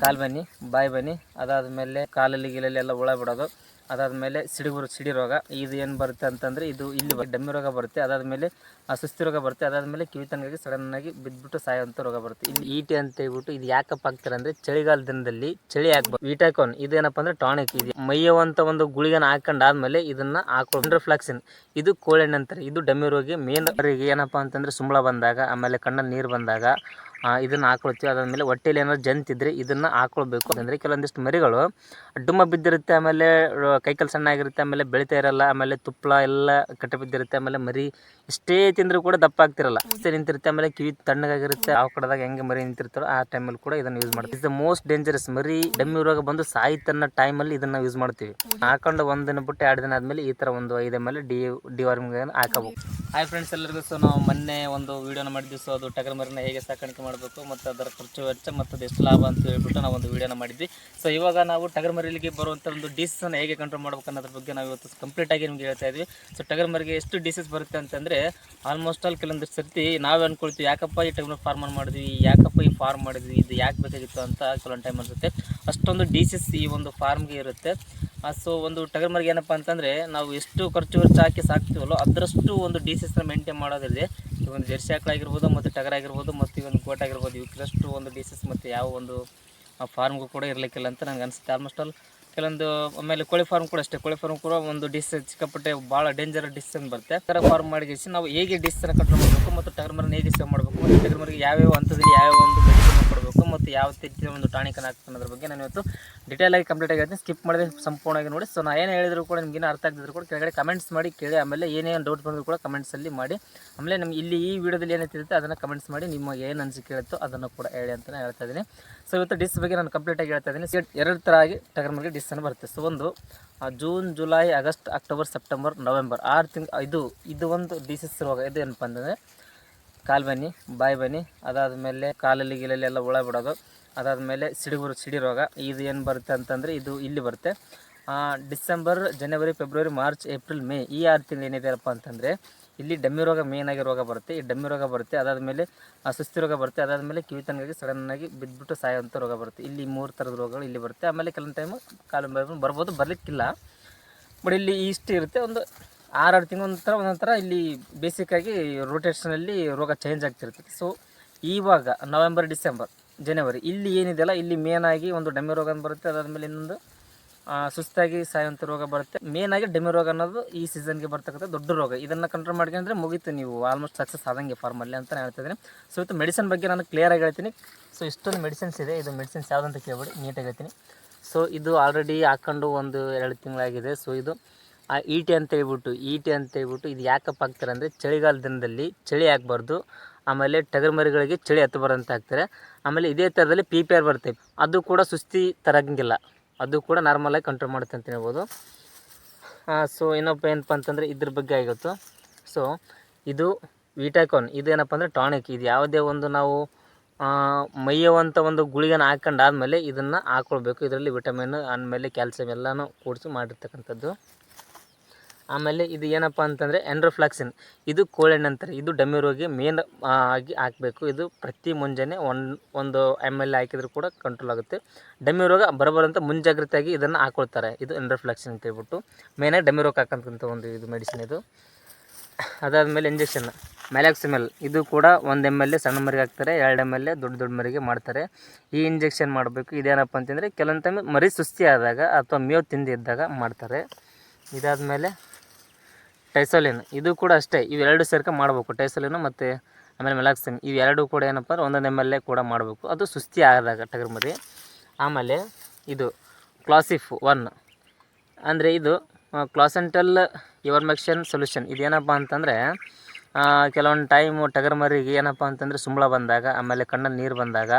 ಕಾಲು ಬನ್ನಿ, ಬಾಯಿ ಬನ್ನಿ ಅದಾದಮೇಲೆ ಕಾಲಲ್ಲಿ ಗೀಲಲ್ಲಿ ಎಲ್ಲ ಹುಳ ಬಿಡೋದು. ಅದಾದಮೇಲೆ ಸಿಡಿಗುರು ಸಿಡಿ ರೋಗ. ಇದು ಏನು ಬರುತ್ತೆ ಅಂತಂದರೆ ಇದು ಇಲ್ಲಿ ಡಮ್ಮಿ ರೋಗ ಬರುತ್ತೆ. ಅದಾದಮೇಲೆ ಮೇಲೆ ಸುಸ್ತಿ ರೋಗ ಬರುತ್ತೆ. ಅದಾದಮೇಲೆ ಕಿವಿ ಸಡನ್ ಸಡನ್ನಾಗಿ ಬಿದ್ದುಬಿಟ್ಟು ಸಾಯೋಂಥ ರೋಗ ಬರುತ್ತೆ. ಇಲ್ಲಿ ಈಟಿ ಅಂತ ಹೇಳ್ಬಿಟ್ಟು ಇದು ಯಾಕಪ್ಪ ಹಾಕ್ತಾರೆ ಅಂದರೆ ಚಳಿಗಾಲ ದಿನದಲ್ಲಿ ಚಳಿ ಹಾಕ್ಬೋದು ವಿಟಾಕೋನ್ ಇದೇನಪ್ಪ ಅಂದರೆ ಟಾನಿಕ್ ಇದು. ಮೈಯವಂಥ ಒಂದು ಗುಳಿಗೆನ ಹಾಕೊಂಡಾದ್ಮೇಲೆ ಇದನ್ನ ಹಾಕೋ ಫ್ಲಾಕ್ಸಿನ್ ಇದು ಕೋಳೆಣ್ಣೆ ಅಂತಾರೆ ಇದು ಡಮ್ಮಿ ರೋಗಿ ಮೇನ್ ಏನಪ್ಪ ಅಂತಂದರೆ ಸುಂಬಳ ಬಂದಾಗ, ಆಮೇಲೆ ಕಣ್ಣಲ್ಲಿ ನೀರು ಬಂದಾಗ ಇದನ್ನ ಹಾಕೊಳ್ತೀವಿ. ಅದಾದಮೇಲೆ ಹೊಟ್ಟೆಲಿ ಏನಾದ್ರು ಜಂತಿದ್ರೆ ಇದನ್ನ ಹಾಕೊಳ್ಬೇಕು. ಅಂದರೆ ಕೆಲವೊಂದಿಷ್ಟು ಮರಿಗಳು ಡುಮ್ಮ ಬಿದ್ದಿರುತ್ತೆ, ಆಮೇಲೆ ಕೈಕಲ್ ಸಣ್ಣ ಆಗಿರುತ್ತೆ ಆಮೇಲೆ ಬೆಳಿತಾ ಇರಲ್ಲ, ಆಮೇಲೆ ತುಪ್ಪಳ ಎಲ್ಲ ಕಟ್ಟ ಬಿದ್ದಿರುತ್ತೆ ಆಮೇಲೆ ಮರಿ ಇಷ್ಟೇ ತಿಂದರೂ ಕೂಡ ದಪ್ಪ ಆಗ್ತಿರಲ್ಲ. ಅಷ್ಟೇ ನಿಂತಿರುತ್ತೆ, ಆಮೇಲೆ ಕಿವಿ ತಣ್ಣಗಾಗಿರುತ್ತೆ. ಆ ಕಡೆದಾಗ ಹೆಂಗೆ ಮರಿ ನಿಂತಿರ್ತಾರೋ ಆ ಟೈಮಲ್ಲಿ ಕೂಡ ಇದನ್ನ ಯೂಸ್ ಮಾಡ್ತೀವಿ. ಇಸ್ ದ ಮೋಸ್ಟ್ ಡೇಂಜರಸ್ ಮರಿ ಡಮ್ಮಿ ರೋಗ ಬಂದು ಸಾಯಿತನ್ನ ಟೈಮಲ್ಲಿ ಇದನ್ನ ಯೂಸ್ ಮಾಡ್ತೀವಿ. ಹಾಕೊಂಡು ಒಂದು ದಿನ ಬಿಟ್ಟು ಎರಡು ದಿನ ಆದಮೇಲೆ ಈ ಥರ ಒಂದು ಐದು ಎಂ ಎಲ್ ಡಿ ಡಿವಾರ್ಮಿಂಗ್ ಹಾಕಬೇಕು ಹಾಯ್ ಫ್ರೆಂಡ್ಸ್ ಎಲ್ಲರಿಗೂ ಸೊ ನಾವು ಮೊನ್ನೆ ಒಂದು ವೀಡಿಯೋನ ಮಾಡಿದ್ವಿ. ಸೊ ಅದು ಟಗರ್ ಮರಿನ ಹೇಗೆ ಸಾಕಾಣಿಕೆ ಮಾಡಬೇಕು ಮತ್ತು ಅದರ ಖರ್ಚು ವೆಚ್ಚ ಮತ್ತು ಅದು ಲಾಭ ಅಂತ ಹೇಳ್ಬಿಟ್ಟು ನಾವು ಒಂದು ವೀಡಿಯೋನ ಮಾಡಿದ್ವಿ. ಸೊ ಇವಾಗ ನಾವು ಟಗರ್ ಮರಿಲಿಗೆ ಬರುವಂಥ ಒಂದು ಡಿಸೀಸನ್ನು ಹೇಗೆ ಕಂಟ್ರೋಲ್ ಮಾಡ್ಬೇಕು ಅನ್ನೋದ್ರ ಬಗ್ಗೆ ನಾವು ಇವತ್ತು ಕಂಪ್ಲೀಟಾಗಿ ನಿಮ್ಗೆ ಹೇಳ್ತಾ ಇದ್ವಿ. ಸೊ ಟಗರ್ ಮರಿಗೆ ಎಷ್ಟು ಡಿಸೀಸ್ ಬರುತ್ತೆ ಅಂತಂದರೆ ಆಲ್ಮೋಸ್ಟ್ ಆಲ್ ಕೆಲವೊಂದು ಸರ್ತಿ ನಾವೇ ಅಂದ್ಕೊಳ್ತೀವಿ ಯಾಕಪ್ಪ ಈ ಟಗರ್ ಫಾರ್ಮ್ ಮಾಡಿದ್ವಿ, ಯಾಕಪ್ಪ ಈ ಫಾರ್ಮ್ ಮಾಡಿದ್ವಿ, ಇದು ಯಾಕೆ ಬೇಕಾಗಿತ್ತು ಅಂತ ಕೆಲವೊಂದು ಟೈಮ್ ಅನಿಸುತ್ತೆ. ಅಷ್ಟೊಂದು ಡಿಸೀಸ್ ಈ ಒಂದು ಫಾರ್ಮ್ಗೆ ಇರುತ್ತೆ. ಸೊ ಒಂದು ಟಗರ್ ಮರಿಗೆ ಏನಪ್ಪ ಅಂತಂದರೆ, ನಾವು ಎಷ್ಟು ಖರ್ಚು ಖರ್ಚು ಹಾಕಿ ಸಾಕ್ತೀವಲ್ಲೋ ಅದರಷ್ಟು ಒಂದು ಡಿಸೀಸ್ನ ಮೇಂಟೈನ್ ಮಾಡೋದಿದೆ ಈ ಒಂದು ಜೆರ್ಸಿ ಆಕಳಾಗಿರ್ಬೋದು ಮತ್ತು ಟಗರ್ ಆಗಿರ್ಬೋದು ಮತ್ತು ಒಂದು ಕೋಟ್ ಆಗಿರ್ಬೋದು ಇವಕ್ಕಷ್ಟು ಒಂದು ಡಿಸೀಸ್ ಮತ್ತು ಯಾವ ಒಂದು ಫಾರ್ಮ್ಗೂ ಕೂಡ ಇರಲಿಕ್ಕಿಲ್ಲ ಅಂತ ನನಗೆ ಅನಿಸುತ್ತೆ. ಆಲ್ಮೋಸ್ಟ್ ಆಲ್ ಕೆಲವೊಂದು, ಆಮೇಲೆ ಕೋಳಿ ಫಾರ್ಮ್ ಕೂಡ ಅಷ್ಟೇ. ಕೋಳಿ ಫಾರ್ಮ್ ಕೂಡ ಒಂದು ಡಿಸ್ ಸಿಕ್ಕಾಪಟ್ಟೆ ಭಾಳ ಡೇಂಜರ್ ಡಿಸ್ ಅಂತ ಬರುತ್ತೆ. ಟಗರ್ ಫಾರ್ಮ್ ಮಾಡಿ ನಾವು ಹೇಗೆ ಡಿಸ್ಸನ್ನು ಕಂಟ್ರೋಲ್ ಮಾಡಬೇಕು ಮತ್ತು ಟಗರ್ ಮರನ ಹೇಗೆ ಸೇವ್ ಮಾಡಬೇಕು ಮತ್ತು ಟಗರ್ ಮರಿಗೆ ಯಾವ್ಯಾವ ಹಂತದಲ್ಲಿ ಯಾವ್ಯಾವ ಒಂದು ಮತ್ತು ಯಾವ ರೀತಿಯ ಒಂದು ಟಾಣಿಕನ್ನು ಹಾಕ್ತಾನೆ ಅನ್ನೋದ್ರ ಬಗ್ಗೆ ನಾನು ಇವತ್ತು ಡಿಟೇಲ್ ಆಗಿ ಕಂಪ್ಲೀಟ್ ಆಗಿ ಹೇಳ್ತೀನಿ. ಸ್ಕಿಪ್ ಮಾಡಿದ್ರೆ ಸಂಪೂರ್ಣವಾಗಿ ನೋಡಿ. ಸೊ ನಾನು ಏನು ಹೇಳಿದ್ರು ಕೂಡ ನಿಮ್ಗೆ ಏನೋ ಅರ್ಥ ಆಗ್ತಿದ್ರು ಕೂಡ ಕೆಳಗಡೆ ಕಮೆಂಟ್ಸ್ ಮಾಡಿ ಕೇಳಿ. ಆಮೇಲೆ ಏನೇನು ಡೌಟ್ ಬಂದರೂ ಕೂಡ ಕಮೆಂಟ್ಸಲ್ಲಿ ಮಾಡಿ. ಆಮೇಲೆ ನಮ್ಗೆ ಇಲ್ಲಿ ಈ ವಿಡಿಯೋದಲ್ಲಿ ಏನೈತಿರುತ್ತೆ ಅದನ್ನು ಕಮೆಂಟ್ಸ್ ಮಾಡಿ ನಿಮಗೆ ಏನು ಅನಿಸಿಕೆ ಇರುತ್ತೋ ಅದನ್ನು ಕೂಡ ಹೇಳಿ ಅಂತ ಹೇಳ್ತಾ ಇದ್ದೀನಿ. ಸೊ ಇವತ್ತು ಡಿಸ್ ಬಗ್ಗೆ ನಾನು ಕಂಪ್ಲೀಟಾಗಿ ಹೇಳ್ತಾ ಇದ್ದೀನಿ. ಎರಡು ಥರ ಆಗಿ ಟಗರ್ ಮರಿಗೆ ಡಿಸ್ಸನ್ನು ಬರುತ್ತೆ. ಸೊ ಒಂದು June July August October September November ಆರು ತಿಂಗ್ ಇದು ಇದು ಒಂದು ಡಿಸೀಸ್ ರೋಗ ಇದು ಏನಪ್ಪ ಅಂತಂದರೆ ಕಾಲು ಬನ್ನಿ, ಬಾಯಿ ಬನ್ನಿ. ಅದಾದಮೇಲೆ ಕಾಲಲ್ಲಿ ಗೀಲಲ್ಲಿ ಎಲ್ಲ ಹುಳ ಬಿಡೋದು. ಅದಾದಮೇಲೆ ಸಿಡಿಗುರು, ಸಿಡಿ ರೋಗ. ಇದು ಏನು ಬರುತ್ತೆ ಅಂತಂದರೆ ಇದು ಇಲ್ಲಿ ಬರುತ್ತೆ. ಡಿಸೆಂಬರ್, ಜನವರಿ, ಫೆಬ್ರವರಿ, ಮಾರ್ಚ್, ಏಪ್ರಿಲ್, ಮೇ ಈ ಆರು ತಿಂಗಳು ಏನಿದೆಯಪ್ಪ ಅಂತಂದರೆ ಇಲ್ಲಿ ಡಮ್ಮಿ ರೋಗ ಮೇನ್ ಆಗಿ ರೋಗ ಬರುತ್ತೆ. ಈ ಡಮ್ಮಿ ರೋಗ ಬರುತ್ತೆ, ಅದಾದಮೇಲೆ ಮೇಲೆ ಸುಸ್ತಿ ರೋಗ ಬರುತ್ತೆ, ಅದಾದಮೇಲೆ ಕಿವಿ ತನಗಾಗಿ ಸಡನ್ನಾಗಿ ಬಿದ್ದುಬಿಟ್ಟು ಸಾಯೋಂಥ ರೋಗ ಬರುತ್ತೆ. ಇಲ್ಲಿ ಮೂರು ಥರದ ರೋಗಗಳು ಇಲ್ಲಿ ಬರುತ್ತೆ. ಆಮೇಲೆ ಕೆಲವೊಂದು ಟೈಮು ಕಾಲು ಬರ್ಬೋದು, ಬರಲಿಕ್ಕಿಲ್ಲ. ಬಟ್ ಇಲ್ಲಿ ಇಷ್ಟು ಇರುತ್ತೆ. ಒಂದು ಆರಾರು ತಿಂಗಳ ಒಂಥರ ಒಂದೊಂಥರ ಥರ ಇಲ್ಲಿ ಬೇಸಿಕ್ಕಾಗಿ ರೊಟೇಷನಲ್ಲಿ ರೋಗ ಚೇಂಜ್ ಆಗ್ತಿರ್ತದೆ. ಸೊ ಇವಾಗ ನವೆಂಬರ್ ಡಿಸೆಂಬರ್ ಜನವರಿ ಇಲ್ಲಿ ಏನಿದೆಯಲ್ಲ, ಇಲ್ಲಿ ಮೇನ್ ಆಗಿ ಒಂದು ಡೆಮ್ಮಿ ರೋಗ ಬರುತ್ತೆ, ಅದಾದಮೇಲೆ ಇನ್ನೊಂದು ಸುಸ್ತಾಗಿ ಸಾಯುವಂಥ ರೋಗ ಬರುತ್ತೆ. ಮೇನ್ ಆಗಿ ಡೆಮ್ಮಿ ರೋಗ ಅನ್ನೋದು ಈ ಸೀಸನ್ಗೆ ಬರ್ತಕ್ಕಂಥ ದೊಡ್ಡ ರೋಗ. ಇದನ್ನು ಕಂಟ್ರೋಲ್ ಮಾಡ್ಕೊಂಡ್ರೆ ಮುಗೀತು ನೀವು ಆಲ್ಮೋಸ್ಟ್ ಸಕ್ಸಸ್ ಆದಂಗೆ ಫಾರ್ಮಲ್ಲಿ ಅಂತ ನಾನು ಹೇಳ್ತಿದ್ದೀನಿ ಸೊ ಇವತ್ತು ಮೆಡಿಸಿನ್ ಬಗ್ಗೆ ನಾನು ಕ್ಲಿಯರಾಗಿ ಹೇಳ್ತೀನಿ. ಸೊ ಇಷ್ಟೊಂದು ಮೆಡಿಸಿನ್ಸ್ ಇದೆ. ಇದು ಮೆಡಿಸಿನ್ಸ್ ಯಾವುದಂತ ಕೇಳ್ಬೇಡಿ ನೀಟಾಗಿ ಹೇಳ್ತೀನಿ. ಸೊ ಇದು ಆಲ್ರೆಡಿ ಹಾಕ್ಕೊಂಡು ಒಂದು ಎರಡು ತಿಂಗಳಾಗಿದೆ. ಸೊ ಇದು ಆ ಈಟಿ ಅಂತ ಹೇಳ್ಬಿಟ್ಟು, ಈಟಿ ಅಂತ ಹೇಳ್ಬಿಟ್ಟು ಇದು ಯಾಕಪ್ಪ ಹಾಕ್ತಾರೆ ಅಂದರೆ ಚಳಿಗಾಲ ದಿನದಲ್ಲಿ ಚಳಿ ಹಾಕ್ಬಾರ್ದು ಆಮೇಲೆ ಟಗರ್ ಮರಿಗಳಿಗೆ ಚಳಿ ಅಂತ ಹಾಕ್ತಾರೆ. ಆಮೇಲೆ ಇದೇ ಥರದಲ್ಲಿ ಪಿ ಪಿ ಆರ್ ಬರುತ್ತೆ. ಅದು ಕೂಡ ಸುಸ್ತಿ ತರಂಗಿಲ್ಲ. ಅದು ಕೂಡ ನಾರ್ಮಲಾಗಿ ಕಂಟ್ರೋಲ್ ಮಾಡುತ್ತೆ ಅಂತ ಹೇಳ್ಬೋದು. ಸೊ ಏನಪ್ಪ ಏನಪ್ಪ ಅಂತಂದರೆ ಇದ್ರ ಬಗ್ಗೆ ಆಗಿತ್ತು. ಸೊ ಇದು ವಿಟಾಕಾನ್ ಇದೇನಪ್ಪ ಅಂದರೆ ಟಾನಿಕ್ ಇದು ಯಾವುದೇ ಒಂದು ನಾವು ಮೈಯವಂಥ ಮೈಯುವಂಥ ಒಂದು ಗುಳಿಗೆನ ಹಾಕೊಂಡಾದ್ಮೇಲೆ ಇದನ್ನು ಹಾಕ್ಕೊಳ್ಬೇಕು ಇದರಲ್ಲಿ ವಿಟಮಿನ್ ಆಮೇಲೆ ಕ್ಯಾಲ್ಸಿಯಂ ಎಲ್ಲನೂ ಕೂಡಿಸಿ ಮಾಡಿರ್ತಕ್ಕಂಥದ್ದು. ಆಮೇಲೆ ಇದು ಏನಪ್ಪ ಅಂತಂದರೆ ಎಂಡ್ರೋಫ್ಲಾಕ್ಸಿನ್ ಇದು ಕೋಳೆಣ್ಣೆ ಅಂತಾರೆ ಇದು ಡಮ್ಮಿ ರೋಗಿ ಮೇನ್ ಆಗಿ ಹಾಕಬೇಕು. ಇದು ಪ್ರತಿ ಮುಂಜಾನೆ ಒಂದು ಒಂದು ಎಂ ಎಲ್ ಹಾಕಿದ್ರು ಕೂಡ ಕಂಟ್ರೋಲ್ ಆಗುತ್ತೆ. ಡಮ್ಮಿ ರೋಗ ಬರಬಾರಂತ ಮುಂಜಾಗ್ರತೆಯಾಗಿ ಇದನ್ನು ಹಾಕೊಳ್ತಾರೆ. ಇದು ಎಂಡ್ರೋಫ್ಲಾಕ್ಸಿನ್ ಅಂತ ಹೇಳ್ಬಿಟ್ಟು. ಮೇನಾಗಿ ಡಮ್ಮಿ ರೋಗ ಹಾಕೋಂಥ ಒಂದು ಇದು ಮೆಡಿಸಿನ್ ಇದು. ಅದಾದಮೇಲೆ ಇಂಜೆಕ್ಷನ್ ಮ್ಯಾಲಾಕ್ಸಿಮಲ್ ಇದು ಕೂಡ ಒಂದು ಎಂ ಎಲ್ ಎ ಸಣ್ಣ ಮರಿಗೆ ಹಾಕ್ತಾರೆ, ಎರಡು ಎಂ ಎಲ್ ಎ ದೊಡ್ಡ ದೊಡ್ಡ ಮರಿಗೆ ಮಾಡ್ತಾರೆ. ಈ ಇಂಜೆಕ್ಷನ್ ಮಾಡಬೇಕು. ಇದೇನಪ್ಪ ಅಂತಂದರೆ ಕೆಲವೊಂದು ಟೈಮ್ ಮರಿ ಸುಸ್ತಿ ಆದಾಗ ಅಥವಾ ಮೇವು ತಿಂದಿದ್ದಾಗ ಮಾಡ್ತಾರೆ. ಇದಾದಮೇಲೆ ಟೈಸೋಲಿನ್ ಇದು ಕೂಡ ಅಷ್ಟೇ. ಇವೆರಡು ಸೇರ್ಕೆ ಮಾಡಬೇಕು. ಟೈಸೋಲಿನು ಮತ್ತು ಆಮೇಲೆ ಮೆಲಾಕ್ಸಿನ್ ಇವೆರಡು ಕೂಡ ಏನಪ್ಪ ಅಂದ್ರೆ ಒಂದೊಂದು ಎಂ ಎಲ್ ಎ ಕೂಡ ಮಾಡಬೇಕು. ಅದು ಸುಸ್ತಿ ಆದಾಗ ಟಗರ್ ಮರಿ ಆಮೇಲೆ ಇದು ಕ್ಲಾಸಿಫ್ ಒನ್ ಅಂದರೆ ಇದು ಕ್ಲಾಸೆಂಟಲ್ ಮೆಕ್ಷನ್ ಸೊಲ್ಯೂಷನ್ ಇದೇನಪ್ಪ ಅಂತಂದರೆ ಕೆಲವೊಂದು ಟೈಮು ಟಗರ್ ಮರಿಗೆ ಏನಪ್ಪ ಅಂತಂದರೆ ಸುಂಬಳ ಬಂದಾಗ, ಆಮೇಲೆ ಕಣ್ಣಲ್ಲಿ ನೀರು ಬಂದಾಗ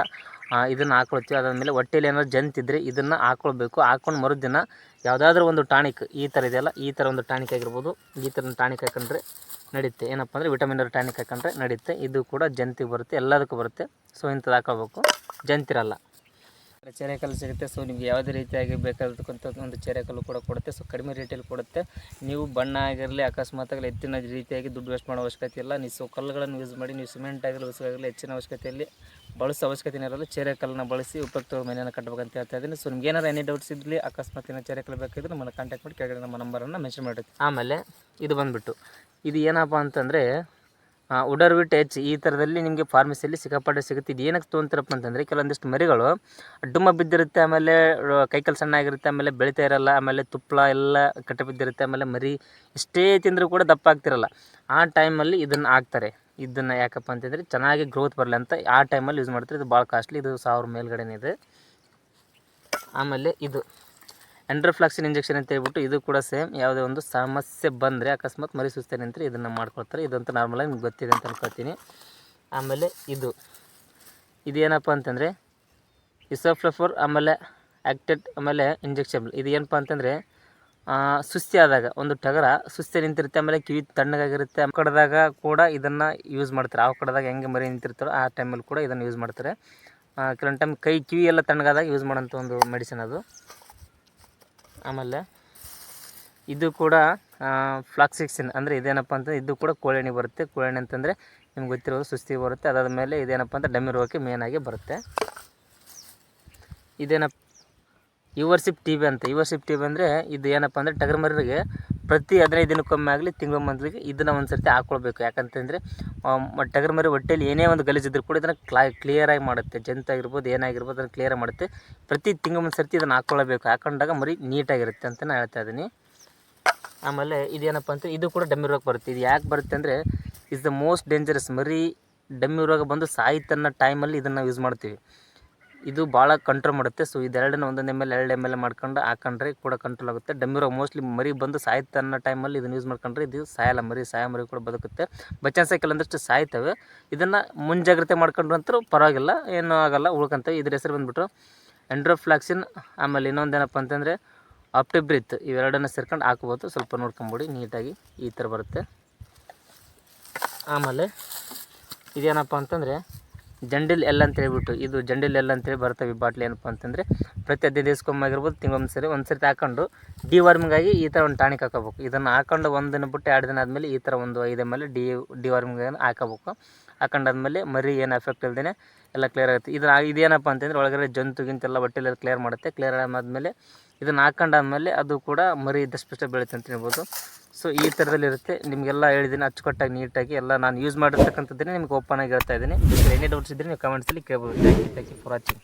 ಇದನ್ನು ಹಾಕೊಳ್ತೀವಿ. ಅದಾದಮೇಲೆ ಹೊಟ್ಟೆಲಿ ಏನಾದ್ರು ಜಂತಿದ್ರೆ ಇದನ್ನು ಹಾಕ್ಕೊಳ್ಬೇಕು ಹಾಕ್ಕೊಂಡು ಮರುದಿನ ಯಾವುದಾದ್ರೂ ಒಂದು ಟಾನಿಕ್, ಈ ಥರ ಇದೆಯಲ್ಲ, ಈ ಥರ ಒಂದು ಟಾನಿಕ್ ಆಗಿರ್ಬೋದು. ಈ ಥರ ಟಾನಿಕ್ ಹಾಕೊಂಡ್ರೆ ನಡೆಯುತ್ತೆ ಏನಪ್ಪ ಅಂದರೆ ವಿಟಮಿನ್ ಟಾನಿಕ್ ಹಾಕೊಂಡ್ರೆ ನಡೆಯುತ್ತೆ ಇದು ಕೂಡ ಜಂತಿಗೆ ಬರುತ್ತೆ, ಎಲ್ಲದಕ್ಕೂ ಬರುತ್ತೆ. ಸೊ ಇಂಥದ್ದು ಹಾಕೋಬೇಕು. ಜಂತಿರಲ್ಲ. ಚೆರೆಕಲ್ಲು ಸಿಗುತ್ತೆ. ಸೊ ನಿಮ್ಗೆ ಯಾವುದೇ ರೀತಿಯಾಗಿ ಬೇಕಾದಂಥ ಒಂದು ಚೆರೆಕಲ್ಲು ಕೂಡ ಕೊಡುತ್ತೆ. ಸೊ ಕಡಿಮೆ ರೇಟಲ್ಲಿ ಕೊಡುತ್ತೆ. ನೀವು ಬಣ್ಣ ಆಗಿರಲಿ, ಅಕಸ್ಮಾತಾಗಲಿ ಹೆಚ್ಚಿನ ರೀತಿಯಾಗಿ ದುಡ್ಡು ವೇಸ್ಟ್ ಮಾಡೋ ಅವಶ್ಯಕತೆ ಇಲ್ಲ. ನೀವು ಸೊ ಕಲ್ಲುಗಳನ್ನು ಯೂಸ್ ಮಾಡಿ, ನೀವು ಸಿಮೆಂಟ್ ಆಗಿರಲಿ ಉಸುಗಾಗಲಿ ಹೆಚ್ಚಿನ ಅವಶ್ಯಕತೆಯಲ್ಲಿ ಬಳಸೋ ಅವಶ್ಯಕತೆ ಇರಲ್ಲ ಚೇರೆಕಲ್ಲನ್ನ ಬಳಸಿ ಉಪಯುಕ್ತ ಮನೆಯನ್ನು ಕಟ್ಟಬೇಕಂತ ಹೇಳ್ತಾ ಇದ್ದೀನಿ. ಸೊ ನಿಮ್ಗೆ ಏನಾರು ಎನಿ ಡೌಟ್ಸ್ ಇರಲಿ ಅಕಸ್ಮಾತ್ ಏನೋ ಚೆರೆಕಲ್ಲು ಬೇಕಾದ್ರೆ ನಮ್ಮನ್ನು ಕಾಂಟ್ಯಾಕ್ಟ್ ಮಾಡಿ ಕೆಳಗಡೆ ನಮ್ಮ ನಂಬರನ್ನು ಮೆನ್ಷನ್ ಮಾಡಿರ್ತೀವಿ ಆಮೇಲೆ ಇದು ಬಂದುಬಿಟ್ಟು, ಇದು ಏನಪ್ಪ ಅಂತಂದರೆ ಉಡರ್ ವಿಟ್ ಎಚ್ ಈ ಥರದಲ್ಲಿ ನಿಮಗೆ ಫಾರ್ಮಸಿಯಲ್ಲಿ ಸಿಕ್ಕಾಪಟ್ಟೆ ಸಿಗುತ್ತೆ. ಇದು ಏನಕ್ಕೆ ತೊಗೊಂತಾರಪ್ಪ ಅಂತಂದರೆ ಕೆಲವೊಂದಿಷ್ಟು ಮರಿಗಳು ಡುಮ್ಮ ಬಿದ್ದಿರುತ್ತೆ, ಆಮೇಲೆ ಕೈಕಲ್ ಕೈಕಾಲು ಸಣ್ಣ ಆಗಿರುತ್ತೆ ಆಮೇಲೆ ಬೆಳಿತಾ ಇರಲ್ಲ, ಆಮೇಲೆ ತುಪ್ಪಳ ಎಲ್ಲ ಕಟ್ಟ ಬಿದ್ದಿರುತ್ತೆ, ಆಮೇಲೆ ಮರಿ ಎಷ್ಟೇ ತಿಂದರೂ ಕೂಡ ದಪ್ಪ ಆಗ್ತಿರಲ್ಲ. ಆ ಟೈಮಲ್ಲಿ ಇದನ್ನು ಹಾಕ್ತಾರೆ. ಇದನ್ನು ಯಾಕಪ್ಪ ಅಂತಂದರೆ ಚೆನ್ನಾಗಿ ಗ್ರೋತ್ ಬರಲಿ ಅಂತ ಆ ಟೈಮಲ್ಲಿ ಯೂಸ್ ಮಾಡ್ತಾರೆ. ಇದು ಭಾಳ ಕಾಸ್ಟ್ಲಿ ಇದು ಸಾವಿರ ಮೇಲ್ಗಡೆನೇ ಇದೆ. ಆಮೇಲೆ ಇದು. ಎಂಡ್ರೋಫ್ಲಾಕ್ಸಿನ್ ಇಂಜೆಕ್ಷನ್ ಅಂತ ಹೇಳ್ಬಿಟ್ಟು ಇದು ಕೂಡ ಸೇಮ್ ಯಾವುದೇ ಒಂದು ಸಮಸ್ಯೆ ಬಂದರೆ ಅಕಸ್ಮಾತ್ ಮರಿ ಸುಸ್ತೇನೆ ಅಂತ ಇದನ್ನು ಮಾಡ್ಕೊಳ್ತಾರೆ. ಇದಂತೂ ನಾರ್ಮಲಾಗಿ ನಿಮ್ಗೆ ಗೊತ್ತಿದೆ ಅಂತ ಅನ್ಕೋತೀನಿ ಆಮೇಲೆ ಇದು. ಇದೇನಪ್ಪ ಅಂತಂದರೆ ಇಸೋಫ್ಲಫೋರ್ ಆಮೇಲೆ ಆ್ಯಕ್ಟೆಡ್ ಆಮೇಲೆ ಇಂಜೆಕ್ಷಬಲ್ ಇದು ಏನಪ್ಪ ಅಂತಂದರೆ ಸುಸ್ತಿ ಆದಾಗ, ಒಂದು ಟಗರ ಸುಸ್ತಿ ನಿಂತಿರುತ್ತೆ, ಆಮೇಲೆ ಕಿವಿ ತಣ್ಣಗಾಗಿರುತ್ತೆ. ಆ ಕಡೆದಾಗ ಕೂಡ ಇದನ್ನು ಯೂಸ್ ಮಾಡ್ತಾರೆ. ಆ ಕಡೆದಾಗ ಹೆಂಗೆ ಮರಿ ನಿಂತಿರ್ತಾರೋ ಆ ಟೈಮಲ್ಲಿ ಕೂಡ ಇದನ್ನು ಯೂಸ್ ಮಾಡ್ತಾರೆ. ಕೆಲವೊಂದು ಟೈಮ್ ಕೈ ಕಿವಿ ಎಲ್ಲ ತಣ್ಣಗಾದಾಗ ಯೂಸ್ ಮಾಡೋಂಥ ಒಂದು ಮೆಡಿಸಿನ್ ಅದು. ಆಮೇಲೆ ಇದು ಕೂಡ ಫ್ಲಾಕ್ಸಿಕ್ಸಿನ್ ಅಂದರೆ ಇದೇನಪ್ಪ ಅಂತ ಇದು ಕೂಡ ಕೋಳೆಣ್ಣೆ ಬರುತ್ತೆ. ಕೋಳೆಣ್ಣೆ ಅಂತಂದರೆ ನಿಮ್ಗೆ ಗೊತ್ತಿರೋದು ಸುಸ್ತಿ ಬರುತ್ತೆ. ಅದಾದ ಮೇಲೆ ಇದೇನಪ್ಪ ಅಂದರೆ ಡಮ್ಮಿ ರೋಗಕ್ಕೆ ಮೇನಾಗಿ ಬರುತ್ತೆ. ಇದೇನಪ್ಪ ಯುವರ್ಶಿಪ್ ಟಿ ಬಿ ಅಂತ. ಯುವರ್ಶಿಪ್ ಟಿ ಬಿ ಅಂದರೆ ಇದು ಏನಪ್ಪ ಅಂದರೆ ಟಗರ್ ಮರಿಗೆ ಪ್ರತಿ ಹದಿನೈದು ದಿನಕ್ಕೊಮ್ಮೆ ಆಗಲಿ, ತಿಂಗಳ ಮಂತ್ಲಿಗೆ ಇದನ್ನು ಒಂದು ಸರ್ತಿ ಹಾಕ್ಕೊಳ್ಬೇಕು ಯಾಕಂತಂದರೆ ಟಗರ್ ಮರಿ ಹೊಟ್ಟೆಯಲ್ಲಿ ಏನೇ ಒಂದು ಗಲೀಜಿದ್ರು ಕೂಡ ಇದನ್ನು ಕ್ಲಾ ಕ್ಲಿಯರಾಗಿ ಮಾಡುತ್ತೆ. ಜಂತ ಆಗಿರ್ಬೋದು ಏನಾಗಿರ್ಬೋದು ಅದನ್ನು ಕ್ಲಿಯರ್ ಮಾಡುತ್ತೆ. ಪ್ರತಿ ತಿಂಗಳ ಒಂದು ಸರ್ತಿ ಇದನ್ನು ಹಾಕ್ಕೊಳ್ಬೇಕು ಹಾಕೊಂಡಾಗ ಮರಿ ನೀಟಾಗಿರುತ್ತೆ ಅಂತ ನಾನು ಹೇಳ್ತಾ ಇದ್ದೀನಿ ಆಮೇಲೆ ಇದೇನಪ್ಪ ಅಂತ ಇದು ಕೂಡ ಡಮ್ಮಿ ರೋಗ ಬರುತ್ತೆ. ಇದು ಯಾಕೆ ಬರುತ್ತೆ ಅಂದರೆ ಇಸ್ ದ ಮೋಸ್ಟ್ ಡೇಂಜರಸ್ ಮರಿ ಡಮ್ಮಿ ರೋಗ ಬಂದು ಸಾಯಿತನ್ನ ಟೈಮಲ್ಲಿ ಇದನ್ನು ಯೂಸ್ ಮಾಡ್ತೀವಿ. ಇದು ಭಾಳ ಕಂಟ್ರೋಲ್ ಮಾಡುತ್ತೆ. ಸೊ ಇದೆರಡನ್ನ ಒಂದೊಂದು ಎಂ ಎಲ್ ಎರಡು ಎಂ ಎಲ್ ಮಾಡ್ಕೊಂಡು ಹಾಕೊಂಡ್ರೆ ಕೂಡ ಕಂಟ್ರೋಲ್ ಆಗುತ್ತೆ. ಡಮ್ಮಿರೋ ಮೋಸ್ಟ್ಲಿ ಮರಿ ಬಂದು ಸಾಯ್ತನ್ನ ಟೈಮಲ್ಲಿ ಇದನ್ನು ಯೂಸ್ ಮಾಡ್ಕೊಂಡ್ರೆ ಇದು ಸಾಯಲ್ಲ ಮರಿ, ಸಾಯ ಮರಿ ಕೂಡ ಬದುಕುತ್ತೆ. ಬಚಾನ್ಸ ಕೆಲವೊಂದಷ್ಟು ಸಾಯ್ತವೆ. ಇದನ್ನು ಮುಂಜಾಗ್ರತೆ ಮಾಡ್ಕೊಂಡ್ರು ಅಂತೂ ಪರವಾಗಿಲ್ಲ, ಏನೂ ಆಗಲ್ಲ, ಉಳ್ಕೊಂತವೆ. ಇದ್ರ ಹೆಸರು ಬಂದ್ಬಿಟ್ಟು ಎಂಡ್ರೋಫ್ಲಾಕ್ಸಿನ್ ಆಮೇಲೆ ಇನ್ನೊಂದೇನಪ್ಪ ಅಂತಂದರೆ ಆಪ್ಟಿಬ್ರಿತ್ ಇವೆರಡನ್ನ ಸೇರ್ಕೊಂಡು ಹಾಕ್ಬೋದು. ಸ್ವಲ್ಪ ನೋಡ್ಕೊಂಬಿಡಿ, ನೀಟಾಗಿ ಈ ಥರ ಬರುತ್ತೆ. ಆಮೇಲೆ ಇದೇನಪ್ಪ ಅಂತಂದರೆ ಜಂಡಿಲ್ ಎಲ್ ಅಂತ ಹೇಳ್ಬಿಟ್ಟು, ಇದು ಜಂಡಿಲ್ ಎಲ್ ಅಂತೇಳಿ ಬರ್ತವೆ ಈ ಬಾಟ್ಲಿ ಏನಪ್ಪ ಅಂತಂದರೆ. ಪ್ರತಿ ಹದಿನೈದು ದಿವಸಕ್ಕೊಮ್ಮೆ ಆಗಿರ್ಬೋದು ತಿಂಗಳೊಂದು ಸರಿ, ಒಂದು ಸರಿ ಹಾಕೊಂಡು ಡಿ ಆಗಿ ಈ ಥರ ಒಂದು ಟಾನಿಕ್ ಹಾಕೋಬೇಕು. ಇದನ್ನು ಹಾಕೊಂಡು ಒಂದು ದಿನ ಬಿಟ್ಟು ಎರಡು ದಿನ ಆದಮೇಲೆ ಈ ಥರ ಒಂದು ಐದು M L D D warming ಹಾಕೋಬೇಕು. ಹಾಕೊಂಡಾದ್ಮೇಲೆ ಮರಿ ಏನು ಎಫೆಕ್ಟ್ ಇಲ್ದೇ ಎಲ್ಲ ಕ್ಲಿಯರ್ ಆಗುತ್ತೆ. ಇದು ಇದೇನಪ್ಪ ಅಂತಂದರೆ ಒಳಗಡೆ ಜಂತು ಗಿಂತೆಲ್ಲ ಬಟ್ಟೆಲ್ಲ ಕ್ಲಿಯರ್ ಮಾಡುತ್ತೆ. ಕ್ಲಿಯರ್ ಆದಮೇಲೆ ಇದನ್ನು ಹಾಕೊಂಡಾದ್ಮೇಲೆ ಅದು ಕೂಡ ಮರಿ ಇದ್ದಷ್ಟು ಬೆಳೀತು ಅಂತ ಹೇಳ್ಬೋದು. ಸೊ ಈ ಥರದಲ್ಲಿರುತ್ತೆ ನಿಮಗೆಲ್ಲ ಹೇಳಿದ್ದೀನಿ ಅಚ್ಚುಕಟ್ಟಾಗಿ, ನೀಟಾಗಿ ಎಲ್ಲ ನಾನು ಯೂಸ್ ಮಾಡಿರ್ತಕ್ಕಂಥದ್ದೇ ನಿಮ್ಗೆ ಓಪನ್ ಆಗಿ ಹೇಳ್ತಾ ಇದ್ದೀನಿ. ಏನೇ ಡೌಟ್ಸ್ ಇದ್ದರೆ ನೀವು ಕಮೆಂಟ್ಸಲ್ಲಿ ಕೇಳ್ಬೋದು. Thank you for watching